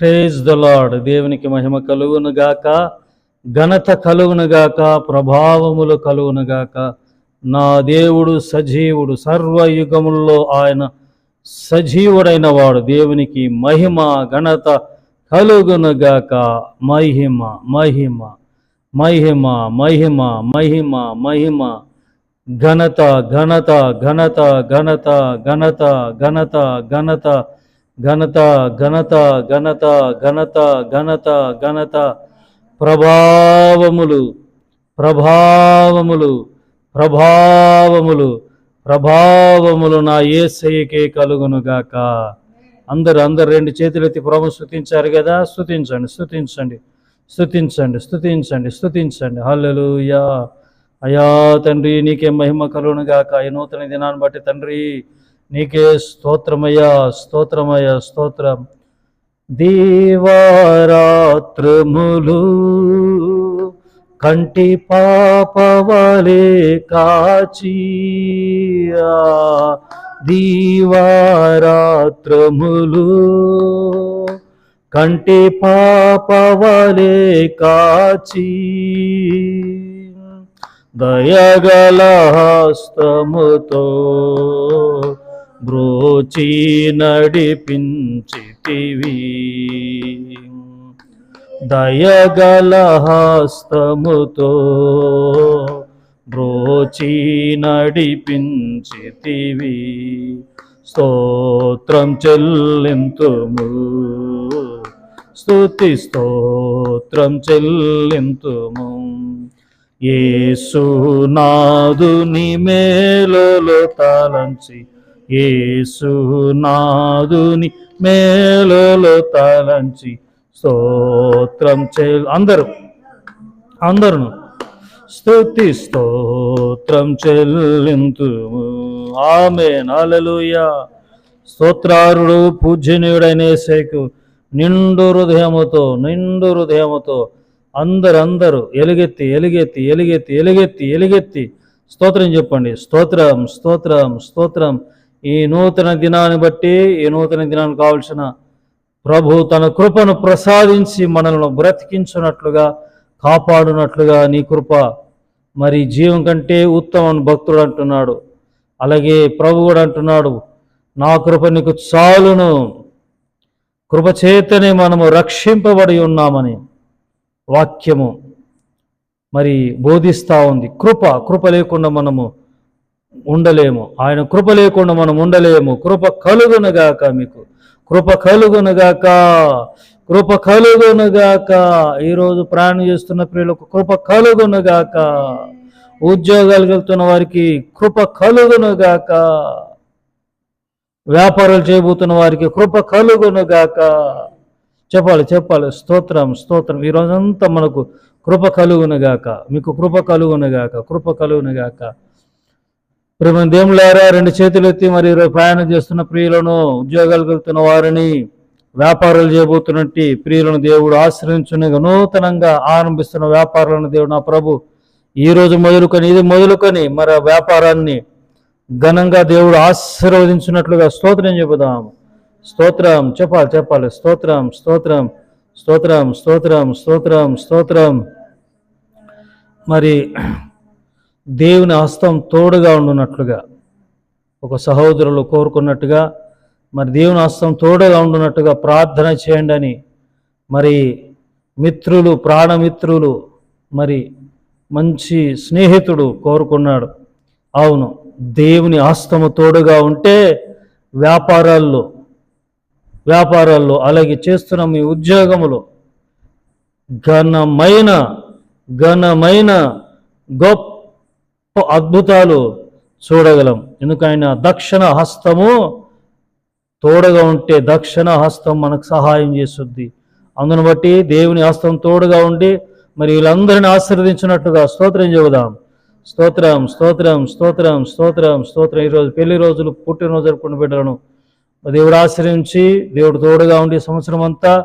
Praise the lord దేవునికి మహిమ కలుగును గాక. ఘనత కలుగునుగాక ప్రభావములు కలుగునుగాక నా దేవుడు సజీవుడు. సర్వయుగముల్లో ఆయన సజీవుడైన వాడు దేవునికి మహిమ ఘనత కలుగునుగాక మహిమ మహిమ మహిమ మహిమ మహిమ మహిమ. ఘనత ఘనత ఘనత ఘనత ఘనత ఘనత ఘనత ఘనత ఘనత ఘనత ఘనత ఘనత ఘనత ఘనత ప్రభావములు ప్రభావములు ప్రభావములు ప్రభావములు నా ఏసయ్యకే కలుగునుగాక అందరు అందరు రెండు చేతులెత్తి ప్రభు స్థుతించారు కదా? స్థుతించండి స్థుతించండి స్థుతించండి స్థుతించండి స్థుతించండి హల్లెలూయా. అయా తండ్రి నీకే మహిమ కలుగునుగాక ఈ నూతన దినాన్ని బట్టి తండ్రి నీకే స్తోత్రమయ్యా స్తోత్రమయ్యా స్తోత్రం. దీవారాత్రములు కంటి పాపవలే కాచి దీవారాత్రములు కంటి పాపవలే కాచి దయగల హస్తముతో బ్రోచి నడిపించితివి. దయగల హస్తముతో బ్రోచి నడిపించితివి. స్తోత్రం చెల్లింతుము. స్తుతి స్తోత్రం చెల్లింతుము. ఏసునాదుని మేలులు తలంచి ఏసునాదుని మేలులు తలంచి స్తోత్రం చే అందరూ అందరూ స్థుతి స్తోత్రం చెల్లింతు. ఆమె నాలలుయ స్తోత్రారుడు పూజనీయుడైన యేసయ్యకు నిండు హృదయముతో నిండు హృదయముతో అందరందరూ ఎలుగెత్తి ఎలుగెత్తి ఎలుగెత్తి ఎలుగెత్తి ఎలుగెత్తి స్తోత్రం చెప్పండి. స్తోత్రం స్తోత్రం స్తోత్రం. ఈ నూతన దినాన్ని బట్టి ఈ నూతన దినానికి కావలసిన ప్రభు తన కృపను ప్రసాదించి మనల్ని బ్రతికించున్నట్లుగా కాపాడునట్లుగా నీ కృప మరి జీవం కంటే ఉత్తమం భక్తుడు అంటున్నాడు. అలాగే ప్రభు కూడా అంటున్నాడు నా కృప నీకు చాలును. కృపచేతనే మనము రక్షింపబడి ఉన్నామని వాక్యము మరి బోధిస్తూ ఉంది. కృప కృప లేకుండా మనము ఉండలేము. ఆయన కృప లేకుండా మనం ఉండలేము. కృప కలుగునుగాక మీకు. కృప కలుగునుగాక కృప కలుగునుగాక ఈరోజు ప్రయాణం చేస్తున్న ప్రియులకు కృప కలుగునుగాక ఉద్యోగాలు వెళ్తున్న వారికి కృప కలుగునుగాక వ్యాపారాలు చేయబోతున్న వారికి కృప కలుగునుగాక చెప్పాలి చెప్పాలి. స్తోత్రం స్తోత్రం. ఈ రోజంతా మనకు కృప కలుగునుగాక మీకు కృప కలుగునుగాక కృప కలుగునుగాక ప్రేమ దేవులారా రెండు చేతులు ఎత్తి మరి ప్రయాణం చేస్తున్న ప్రియులను ఉద్యోగాలు వెళ్తున్న వారిని వ్యాపారాలు చేయబోతున్నట్టు ప్రియులను దేవుడు ఆశ్రయించుని నూతనంగా ఆరంభిస్తున్న వ్యాపారాలను దేవుడు నా ప్రభు ఈ రోజు మొదలుకొని ఇది మొదలుకొని మరి ఆ వ్యాపారాన్ని ఘనంగా దేవుడు ఆశీర్వదించినట్లుగా స్తోత్రం చెబుదాం. స్తోత్రం చెప్పాలి చెప్పాలి. స్తోత్రం స్తోత్రం స్తోత్రం స్తోత్రం స్తోత్రం స్తోత్రం. మరి దేవుని హస్తం తోడుగా ఉండునట్లుగా ఒక సహోదరులు కోరుకున్నట్టుగా మరి దేవుని హస్తం తోడుగా ఉండునట్టుగా ప్రార్థన చేయండి అని మరి మిత్రులు ప్రాణమిత్రులు మరి మంచి స్నేహితుడు కోరుకున్నాడు. అవును దేవుని హస్తము తోడుగా ఉంటే వ్యాపారాల్లో వ్యాపారాల్లో అలాగే చేస్తున్న మీ ఉద్యోగములో ఘనమైన ఘనమైన గొప్ప అద్భుతాలు చూడగలం. ఎందుకైనా దక్షిణ హస్తము తోడుగా ఉంటే దక్షిణ హస్తం మనకు సహాయం చేస్తుంది. అందును బట్టి దేవుని హస్తం తోడుగా ఉండి మరి వీళ్ళందరిని ఆశీర్వదించినట్టుగా స్తోత్రం చెబుదాం. స్తోత్రం స్తోత్రం స్తోత్రం స్తోత్రం స్తోత్రం. ఈరోజు పెళ్ళి రోజులు పుట్టినరోజు జరుపుకున్న బిడ్డలను దేవుడు ఆశ్రయించి దేవుడు తోడుగా ఉండి సంవత్సరం అంతా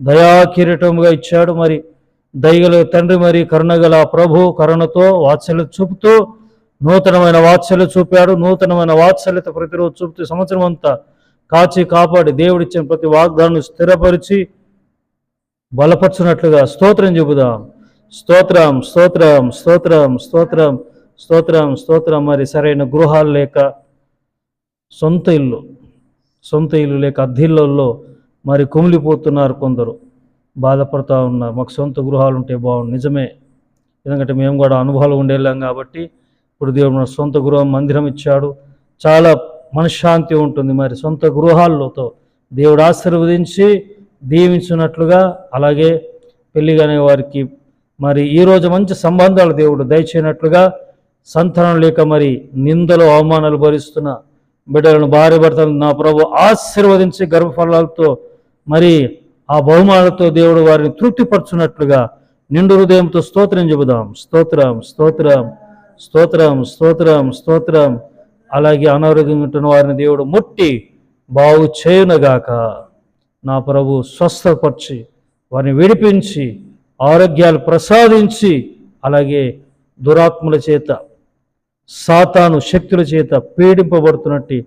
దయాకిరీటముగా ఇచ్చాడు. మరి దయగల తండ్రి మరి కరుణగల ప్రభు కరుణతో వాత్సల్యత చూపుతూ నూతనమైన వాత్సల్యత చూపాడు. నూతనమైన వాత్సల్యత ప్రతిరోజు చూపుతూ సంవత్సరం అంతా కాచి కాపాడి దేవుడిచ్చిన ప్రతి వాగ్దానం స్థిరపరిచి బలపరచినట్లుగా స్తోత్రం చెబుదాం. స్తోత్రం స్తోత్రం స్తోత్రం స్తోత్రం స్తోత్రం స్తోత్రం మరి సరైన గృహాలు లేక సొంత ఇల్లు సొంత ఇల్లు లేక అద్దిళ్ళల్లో మరి కుమిలిపోతున్నారు కొందరు. బాధపడుతూ ఉన్నారు. మాకు సొంత గృహాలు ఉంటే బాగుండు. నిజమే. ఎందుకంటే మేము కూడా అనుభవాలు ఉండేలాం కాబట్టి ఇప్పుడు దేవుడు మన సొంత గృహం మందిరం ఇచ్చాడు. చాలా మనశ్శాంతి ఉంటుంది మరి సొంత గృహాల్లోతో. దేవుడు ఆశీర్వదించి దీవించినట్లుగా అలాగే పెళ్ళిగానే వారికి మరి ఈరోజు మంచి సంబంధాలు దేవుడు దయచేయనట్లుగా సంతానం లేక మరి నిందలు అవమానాలు భరిస్తున్న బిడ్డలను భార్య భర్తలను నా ప్రభు ఆశీర్వదించి గర్భఫలాలతో మరి ఆ బహుమానాలతో దేవుడు వారిని తృప్తిపరచున్నట్లుగా నిండు హృదయంతో స్తోత్రం చెబుదాం. స్తోత్రం స్తోత్రం స్తోత్రం స్తోత్రం స్తోత్రం. అలాగే అనారోగ్యంగా ఉంటున్న వారిని దేవుడు ముట్టి బాగు చేయునగాక. నా ప్రభు స్వస్థపరిచి వారిని విడిపించి ఆరోగ్యాలు ప్రసాదించి అలాగే దురాత్మల చేత సాతాను శక్తుల చేత పీడింపబడుతున్నట్టు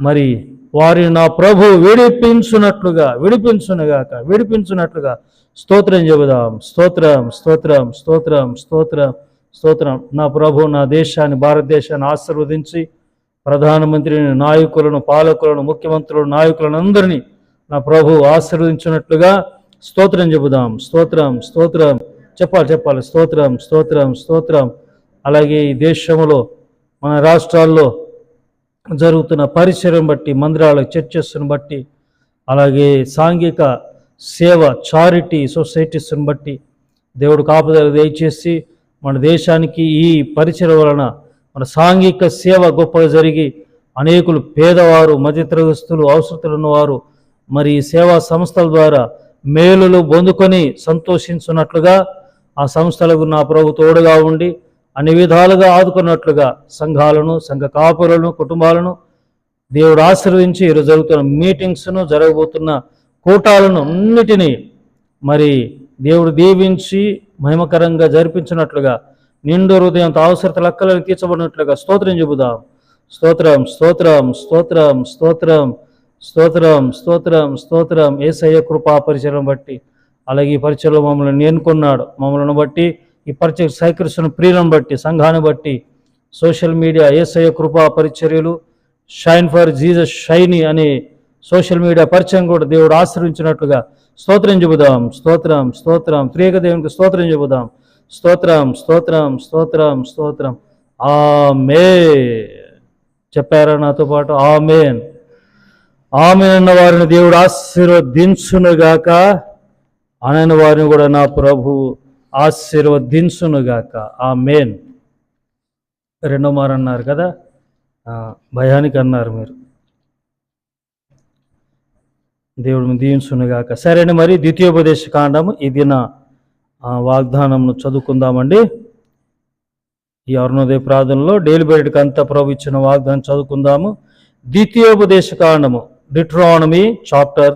మరి వారిని నా ప్రభు విడిపించునట్లుగా విడిపించునగాక విడిపించునట్లుగా స్తోత్రం చెబుదాం. స్తోత్రం స్తోత్రం స్తోత్రం స్తోత్రం స్తోత్రం. నా ప్రభు నా దేశాన్ని భారతదేశాన్ని ఆశీర్వదించి ప్రధానమంత్రిని నాయకులను పాలకులను ముఖ్యమంత్రులను నాయకులను అందరినీ నా ప్రభు ఆశీర్వదించినట్లుగా స్తోత్రం చెబుదాం. స్తోత్రం స్తోత్రం. చెప్పాలి చెప్పాలి. స్తోత్రం స్తోత్రం స్తోత్రం. అలాగే ఈ దేశంలో మన రాష్ట్రాల్లో జరుగుతున్న పరిచయం బట్టి మందిరాల చర్చెస్ను బట్టి అలాగే సాంఘిక సేవ చారిటీ సొసైటీస్ని బట్టి దేవుడు కాపుదల దయచేసి మన దేశానికి ఈ పరిచయం వలన మన సాంఘిక సేవ గొప్పగా జరిగి అనేకులు పేదవారు మధ్యతరగస్తులు అవసరతలు ఉన్నవారు మరి సేవా సంస్థల ద్వారా మేలులు పొందుకొని సంతోషించున్నట్లుగా ఆ సంస్థలకు నా ప్రభు తోడుగా ఉండి అన్ని విధాలుగా ఆదుకున్నట్లుగా సంఘాలను సంఘ కాపులను కుటుంబాలను దేవుడు ఆశీర్వదించి ఈరోజు జరుగుతున్న మీటింగ్స్ను జరగబోతున్న కూటాలను అన్నిటినీ మరి దేవుడు దీవించి మహిమకరంగా జరిపించినట్లుగా నిండు హృదయంతో అవసరత లెక్కలను తీర్చబడినట్లుగా స్తోత్రం చెబుదాం. స్తోత్రం స్తోత్రం స్తోత్రం స్తోత్రం స్తోత్రం స్తోత్రం స్తోత్రం. ఏసయ్య కృపా పరిచయం బట్టి అలాగే ఈ పరిచయంలో మమ్మల్ని నేర్కొన్నాడు మమ్మల్ని బట్టి ఈ పరిచయ సహకరిస్తున్న ప్రియులను బట్టి సంఘాన్ని బట్టి సోషల్ మీడియా ఏసయ్య కృపా పరిచర్యలు షైన్ ఫర్ జీజస్ షైని అనే సోషల్ మీడియా పరిచయం కూడా దేవుడు ఆశ్రయించినట్లుగా స్తోత్రం చెబుదాం. స్తోత్రం స్తోత్రం. త్రియేక దేవునికి స్తోత్రం చెబుదాం. స్తోత్రం స్తోత్రం స్తోత్రం స్తోత్రం. మే చెప్పారా నాతో పాటు? ఆమెన్. ఆమె అన్న వారిని దేవుడు ఆశీర్వదించునుగాక. అనని వారిని కూడా నా ప్రభు ఆశీర్వదించునుగాక. ఆ మేన్ రెండో మారు అన్నారు కదా? భయానికి అన్నారు మీరు. దేవుడు దీవించునుగాక. అండి మరి ద్వితీయోపదేశ కాండము ఇది నా వాగ్దానంను చదువుకుందామండి. ఈ అరుణోదయ ప్రార్థనలో డైలీ బయటకు అంతా ప్రభు ఇచ్చిన వాగ్దానం చదువుకుందాము. ద్వితీయోపదేశ కాండము డిట్రానమీ చాప్టర్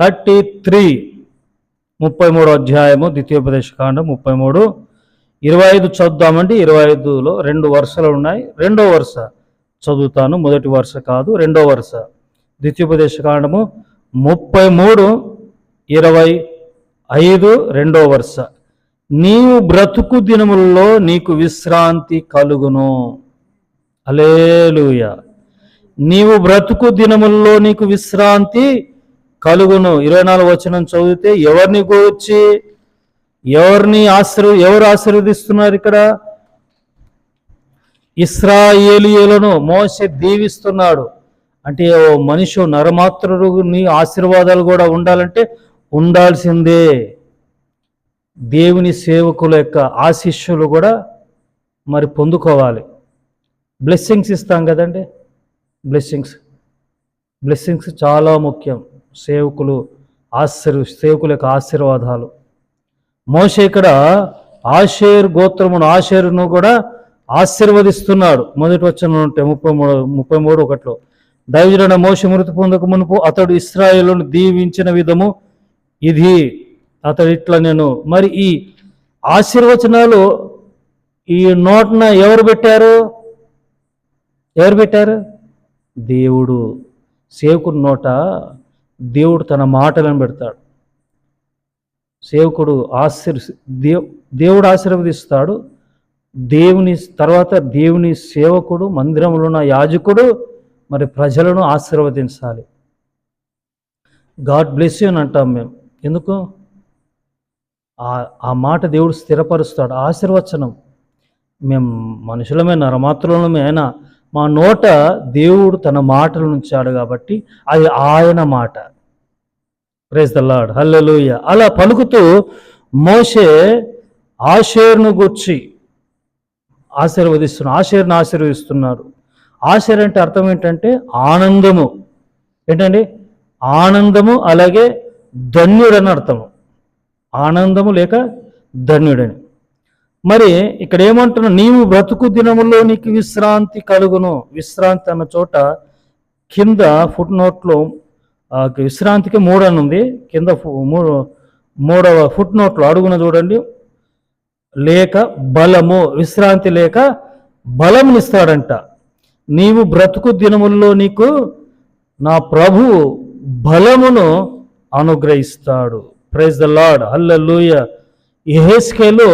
థర్టీ త్రీ. ముప్పై మూడు అధ్యాయము ద్వితీయోపదేశకాండం ముప్పై మూడు ఇరవై ఐదు చదువుదామండి ఇరవై ఐదులో రెండు వరుసలు ఉన్నాయి. రెండో వరుస చదువుతాను. మొదటి వరుస కాదు రెండో వరుస. ద్వితీయోపదేశకాండము ముప్పై మూడు ఇరవై ఐదు రెండో వరుస. నీవు బ్రతుకు దినముల్లో నీకు విశ్రాంతి కలుగును. అలేలుయ నీవు బ్రతుకు దినముల్లో నీకు విశ్రాంతి కలుగును. ఇరవై నాలుగు వచనం చదివితే ఎవరిని గూర్చి ఎవరిని ఆశీర్ ఎవరు ఆశీర్వదిస్తున్నారు ఇక్కడ? ఇస్రాయేలియులను మోసే దీవిస్తున్నాడు. అంటే ఓ మనిషి నరమాత్రుడు నీ ఆశీర్వాదాలు కూడా ఉండాలంటే ఉండాల్సిందే. దేవుని సేవకుల యొక్క ఆశిష్యులు కూడా మరి పొందుకోవాలి. బ్లెస్సింగ్స్ ఇస్తాం కదండి. బ్లెస్సింగ్స్ బ్లెస్సింగ్స్ చాలా ముఖ్యం. సేవకులు ఆశీర్ సేవకుల యొక్క ఆశీర్వాదాలు. మోషే ఇక్కడ ఆషేర్ గోత్రమును ఆషేరును కూడా ఆశీర్వదిస్తున్నాడు. మొదటి వచ్చిన ఉంటే ముప్పై మూడు ముప్పై మూడు ఒకటిలో. దైవజుడైన మోస మృతి పొందక మునుపు అతడు ఇస్రాయేలును దీవించిన విధము ఇది. అతడు ఇట్లా నేను మరి ఈ ఆశీర్వచనాలు ఈ నోట్న ఎవరు పెట్టారు? ఎవరు పెట్టారు? దేవుడు. సేవకుని నోట దేవుడు తన మాటలను పెడతాడు. సేవకుడు ఆశీర్ దేవ్ దేవుడు ఆశీర్వదిస్తాడు. దేవుని తర్వాత దేవుని సేవకుడు మందిరంలో ఉన్న యాజకుడు మరి ప్రజలను ఆశీర్వదించాలి. గాడ్ బ్లెస్ యూ అని అంటాం మేము. ఎందుకు? ఆ- ఆ మాట దేవుడు స్థిరపరుస్తాడు. ఆశీర్వచనం. మేము మనుషులమే నరమాత్రులమే అయినా మా నోట దేవుడు తన మాటలు ఉంచాడు కాబట్టి అది ఆయన మాట. ప్రైజ్ ద లార్డ్ హల్లెలూయ అలా పలుకుతూ మోషే ఆషేర్ను గుర్చి ఆశీర్వదిస్తున్నారు ఆషేర్ను ఆశీర్వదిస్తున్నారు. ఆశీర్ అంటే అర్థం ఏంటంటే ఆనందము. ఏంటండి? ఆనందము అలాగే ధన్యుడని అర్థము. ఆనందము లేక ధన్యుడని. మరి ఇక్కడ ఏమంటున్నా నీవు బ్రతుకు దినములో నీకు విశ్రాంతి కలుగును. విశ్రాంతి అన్న చోట కింద ఫుట్ నోట్లో విశ్రాంతికి మూడు అని ఉంది. కింద మూడు మూడవ ఫుట్ నోట్లో అడుగున చూడండి. లేక బలము విశ్రాంతి లేక బలమునిస్తాడంట నీవు బ్రతుకు దినముల్లో నీకు నా ప్రభు బలమును అనుగ్రహిస్తాడు. ప్రైజ్ ద లార్డ్ హల్లెలూయ ఎహేస్కేలు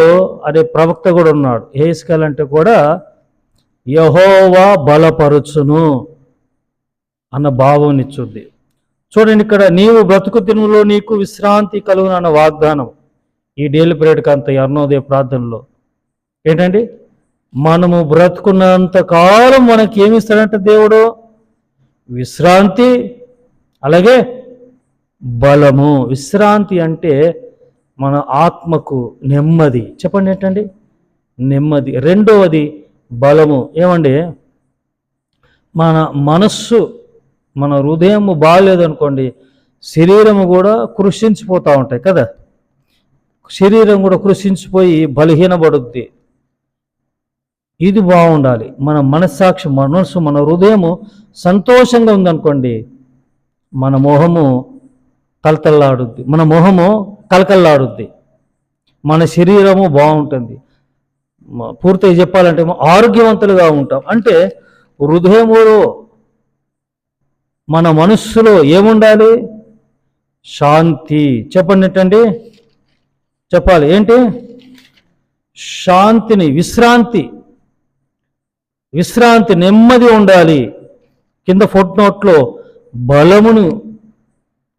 అనే ప్రవక్త కూడా ఉన్నాడు. ఎహేస్కేల్ అంటే కూడా యహోవా బలపరుచును అన్న భావం ఇచ్చుద్ది. చూడండి ఇక్కడ నీవు బ్రతుకు దినములో నీకు విశ్రాంతి కలుగును అన్న వాగ్దానం ఈ డైలీ పీరియడ్కి అంత అరుణోదయ ప్రార్థనలో. ఏంటండి? మనము బ్రతుకున్నంత కాలం మనకి ఏమి ఇస్తాడంటే దేవుడు? విశ్రాంతి అలాగే బలము. విశ్రాంతి అంటే మన ఆత్మకు నెమ్మది. చెప్పండి ఏంటండి? నెమ్మది. రెండవది బలము. ఏమండి? మన మనస్సు మన హృదయం బాగాలేదనుకోండి శరీరము కూడా కృషించిపోతూ ఉంటాయి కదా? శరీరం కూడా కృషించిపోయి బలహీనపడుద్ది. ఇది బాగుండాలి. మన మనస్సాక్షి మనస్సు మన హృదయము సంతోషంగా ఉందనుకోండి మన మొహము కలతల్లాడుద్ది మన మొహము కలకల్లాడుద్ది మన శరీరము బాగుంటుంది. పూర్తిగా చెప్పాలంటే ఆరోగ్యవంతులుగా ఉంటాం. అంటే హృదయములో మన మనస్సులో ఏముండాలి? శాంతి. చెప్పండి ఏంటండి? చెప్పాలి. ఏంటి? శాంతిని విశ్రాంతి. విశ్రాంతి నెమ్మది ఉండాలి. కింద ఫుట్ నోట్లో బలమును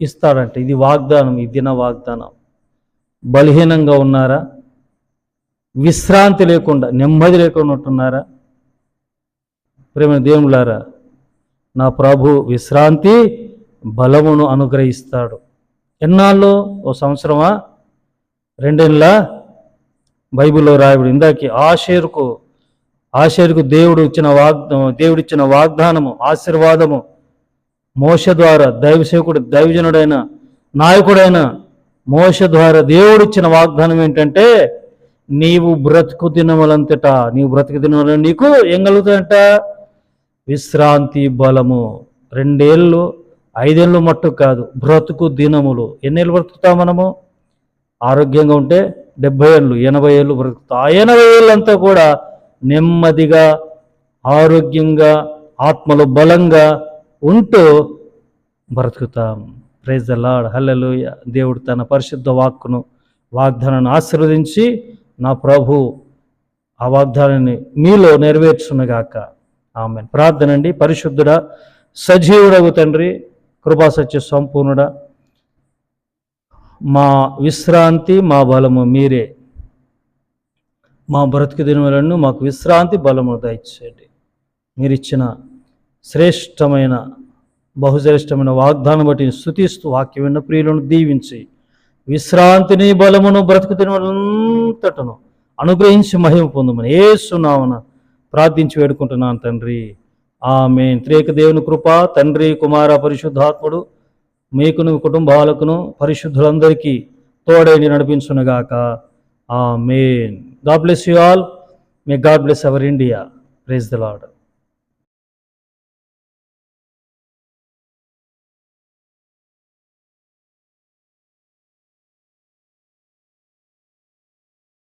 ఇస్తాడంట. ఇది వాగ్దానం ఈ దిన వాగ్దానం. బలహీనంగా ఉన్నారా? విశ్రాంతి లేకుండా నెమ్మది లేకుండా ఉంటున్నారా? ప్రేమ దేవులారా నా ప్రభు విశ్రాంతి బలమును అనుగ్రహిస్తాడు. ఎన్నాళ్ళు ఓ సంవత్సరమా? రెండేళ్ళ? బైబిల్లో రాయబడి ఇందాక ఆషేరుకు ఆషేరుకు దేవుడు ఇచ్చిన వాగ్ దేవుడిచ్చిన వాగ్దానము ఆశీర్వాదము మోస ద్వారా దైవసేవకుడు దైవజనుడైన నాయకుడైన మోస ద్వారా దేవుడిచ్చిన వాగ్దానం ఏంటంటే నీవు బ్రతుకు దినములంతటా నీవు బ్రతుకు దినముల నీకు ఏం కలుగుతుందంట? విశ్రాంతి బలము. రెండేళ్ళు ఐదేళ్ళు మట్టు కాదు బ్రతుకు దినములు. ఎన్నేళ్ళు బ్రతుకుతాం మనము? ఆరోగ్యంగా ఉంటే డెబ్బై ఏళ్ళు ఎనభై ఏళ్ళు బ్రతుకుతాం. ఆ ఎనభై ఏళ్ళంతా కూడా నెమ్మదిగా ఆరోగ్యంగా ఆత్మలో బలంగా ఉంటూ బ్రతుకుతాం. ప్రైజ్ ద లార్డ్ దేవుడు తన పరిశుద్ధ వాక్కును వాగ్దానాన్ని ఆశీర్వదించి నా ప్రభు ఆ వాగ్దానాన్ని మీలో నెరవేర్చునుగాక. ఆమె ప్రార్థన అండి పరిశుద్ధుడా సజీవుడగు తండ్రి కృపాసత్య సంపూర్ణుడ సంపూర్ణుడా మా విశ్రాంతి మా బలము మీరే. మా బ్రతుకు దినములను మాకు విశ్రాంతి బలము దయచేయండి. మీరిచ్చిన శ్రేష్టమైన బహుశ్రేష్టమైన వాగ్దానం బట్టి స్థుతిస్తూ వాక్యం విన్న ప్రియులను దీవించి విశ్రాంతిని బలమును బ్రతుకు వాళ్ళంతటను అనుగ్రహించి మహిమ పొందమని ఏ సునామన ప్రార్థించి వేడుకుంటున్నాను తండ్రి. ఆమె త్రేక దేవుని కృప తండ్రి కుమార పరిశుద్ధాత్ముడు మీకును కుటుంబాలకును పరిశుద్ధులందరికీ తోడైని నడిపించునుగాక. Amen God bless you all. May God bless our India. Praise the lord